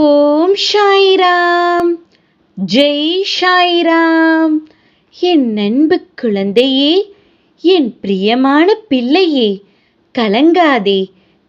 ஓம் ஷாய்ராம் ஜெய் ஷாய்ராம் என் அன்பு குழந்தையே என் பிரியமான பிள்ளையே கலங்காதே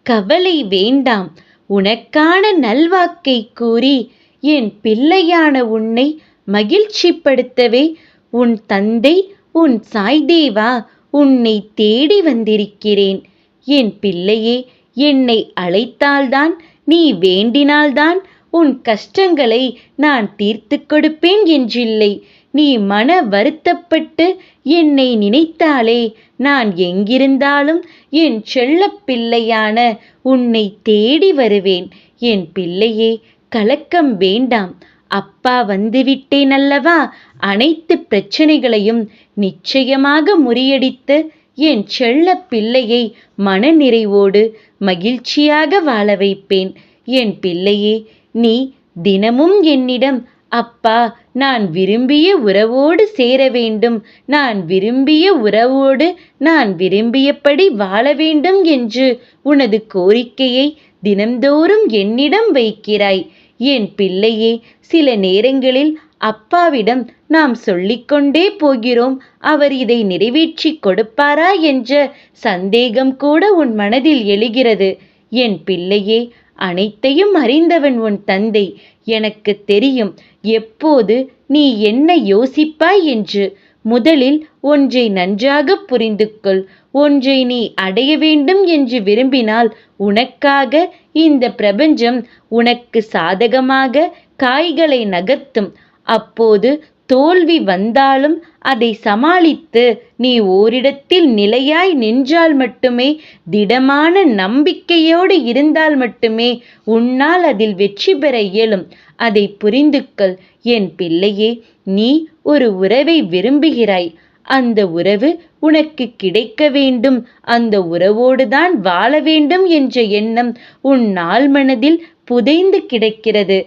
கவலை வேண்டாம். உனக்கான நல்வாக்கை கூறி என் பிள்ளையான உன்னை மகிழ்ச்சிப்படுத்தவே உன் தந்தை உன் சாய்தேவா உன்னை தேடி வந்திருக்கிறேன். என் பிள்ளையே என்னை அழைத்தால்தான் நீ வேண்டினால்தான் உன் கஷ்டங்களை நான் தீர்த்து கொடுப்பேன் என்றில்லை. நீ மன வருத்தப்பட்டு என்னை நினைத்தாலே நான் எங்கிருந்தாலும் என் செல்ல பிள்ளையான உன்னை தேடி வருவேன். என் பிள்ளையே கலக்கம் வேண்டாம். அப்பா வந்துவிட்டேன் அல்லவா? அனைத்து பிரச்சனைகளையும் நிச்சயமாக முறியடித்து என் செல்ல பிள்ளையை மனநிறைவோடு மகிழ்ச்சியாக வாழ வைப்பேன். என் பிள்ளையே நீ தினமும் என்னிடம் அப்பா நான் விரும்பிய உறவோடு சேர வேண்டும். நான் விரும்பிய உறவோடு நான் விரும்பியபடி வாழ வேண்டும் என்று உனது கோரிக்கையை தினந்தோறும் என்னிடம் வைக்கிறாய். என் பிள்ளையே சில நேரங்களில் அப்பாவிடம் நாம் சொல்லிக்கொண்டே போகிறோம். அவர் இதை நிறைவேற்றி கொடுப்பாரா என்ற சந்தேகம் கூட உன் மனதில் எழுகிறது. என் பிள்ளையே அனைத்தையும் அறிந்தவன் உன் தந்தை. எனக்கு தெரியும் எப்போது நீ என்ன யோசிப்பாய் என்று. முதலில் ஒன்றை நன்றாக புரிந்து கொள் ஒன்றை நீ அடைய வேண்டும் என்று விரும்பினால் உனக்காக இந்த பிரபஞ்சம் உனக்கு சாதகமாக காய்களை நகர்த்தும். அப்போது தோல்வி வந்தாலும் அதை சமாளித்து நீ ஓரிடத்தில் நிலையாய் நின்றால் மட்டுமே திடமான நம்பிக்கையோடு இருந்தால் மட்டுமே உன்னால் அதில் வெற்றி பெற இயலும். அதை புரிந்துக்கள் என் பிள்ளையே நீ ஒரு உறவை விரும்புகிறாய். அந்த உறவு உனக்கு கிடைக்க வேண்டும். அந்த உறவோடுதான் வாழ வேண்டும் என்ற எண்ணம் உன் நாள் மனதில் புதைந்து கிடக்கிறது.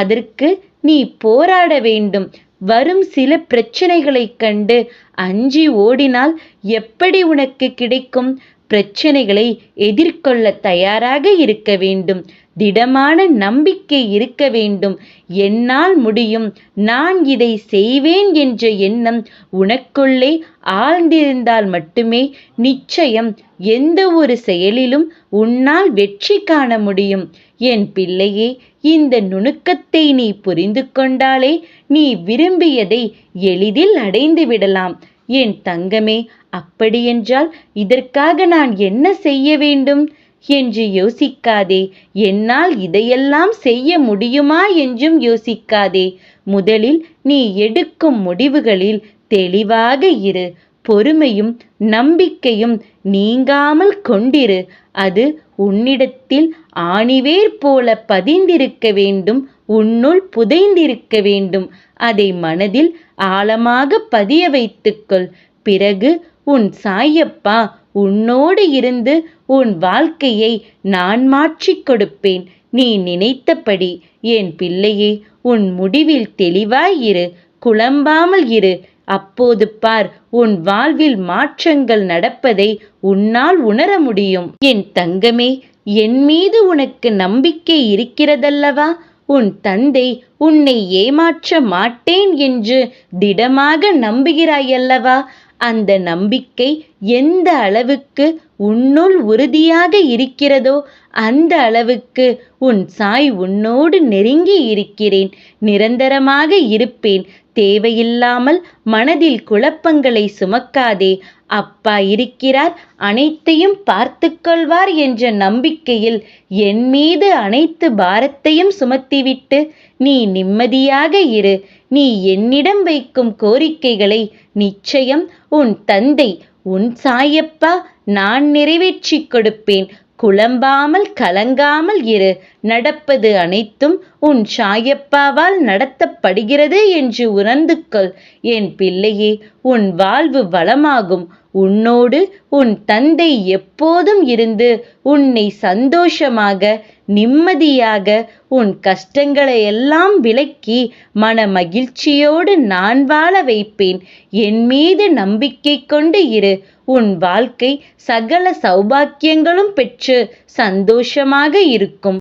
அதற்கு நீ போராட வேண்டும். வரும் சில பிரச்சனைகளைக் கண்டு அஞ்சி ஓடினால் எப்படி உனக்கு கிடைக்கும்? பிரச்சனைகளை எதிர்கொள்ள தயாராக இருக்க வேண்டும். திடமான நம்பிக்கை இருக்க வேண்டும். என்னால் முடியும். நான் இதை செய்வேன் என்ற எண்ணம் உனக்குள்ளே ஆழ்ந்திருந்தால் மட்டுமே நிச்சயம் எந்த ஒரு செயலிலும் உன்னால் வெற்றி காண முடியும். என் பிள்ளையே இந்த நுணுக்கத்தை நீ புரிந்து கொண்டாலே நீ விரும்பியதை எளிதில் அடைந்து விடலாம். என் தங்கமே அப்படியென்றால் இதற்காக நான் என்ன செய்ய வேண்டும்? என்று யோசிக்காதே. என்னால் இதையெல்லாம் செய்ய முடியுமா என்றும் யோசிக்காதே. முதலில் நீ எடுக்கும் முடிவுகளில் தெளிவாக இரு. பொறுமையும் நம்பிக்கையும் நீங்காமல் கொண்டிரு. அது உன்னிடத்தில் ஆணிவேர் போல பதிந்திருக்க வேண்டும் உன்னுள் புதைந்திருக்க வேண்டும். அதை மனதில் ஆழமாக பதிய வைத்துக்கொள். பிறகு உன் சாயப்பா உன்னோடு இருந்து உன் வாழ்க்கையை நான் மாற்றிக் கொடுப்பேன். நீ நினைத்தபடி என் பிள்ளையே உன் முடிவில் தெளிவாய் இரு குழம்பாமல் இரு. அப்போது பார் உன் வாழ்வில் மாற்றங்கள் நடப்பதை உன்னால் உணர முடியும். என் தங்கமே என் மீது உனக்கு நம்பிக்கை இருக்கிறதல்லவா? உன் தந்தை உன்னை ஏமாற்ற மாட்டேன் என்று திடமாக நம்புகிறாயல்லவா? அந்த நம்பிக்கை எந்த அளவுக்கு உன்னுள் உறுதியாக இருக்கிறதோ அந்த அளவுக்கு உன் சாய் உன்னோடு நெருங்கி இருக்கிறேன். நிரந்தரமாக இருப்பேன். தேவையில்லாமல் மனதில் குழப்பங்களை சுமக்காதே. அப்பா இருக்கிறார் அனைத்தையும் பார்த்து கொள்வார் என்ற நம்பிக்கையில் என் மீது அனைத்து பாரத்தையும் சுமத்திவிட்டு நீ நிம்மதியாக இரு. நீ என்னிடம் வைக்கும் கோரிக்கைகளை நிச்சயம் உன் தந்தை உன் சாயப்பா நான் நிறைவேற்றி கொடுப்பேன். குழம்பாமல் கலங்காமல் இரு. நடப்பது அனைத்தும் உன் சாயப்பாவால் நடத்தப்படுகிறது என்று உணர்ந்து கொள். என் பிள்ளையே உன் வாழ்வு வளமாகும். உன்னோடு உன் தந்தை எப்போதும் இருந்து உன்னை சந்தோஷமாக நிம்மதியாக உன் கஷ்டங்களை எல்லாம் விலக்கி மன மகிழ்ச்சியோடு நான் வாழ வைப்பேன். என் மீது நம்பிக்கை கொண்டு இரு. உன் வாழ்க்கை சகல சௌபாக்கியங்களும் பெற்று சந்தோஷமாக இருக்கும்.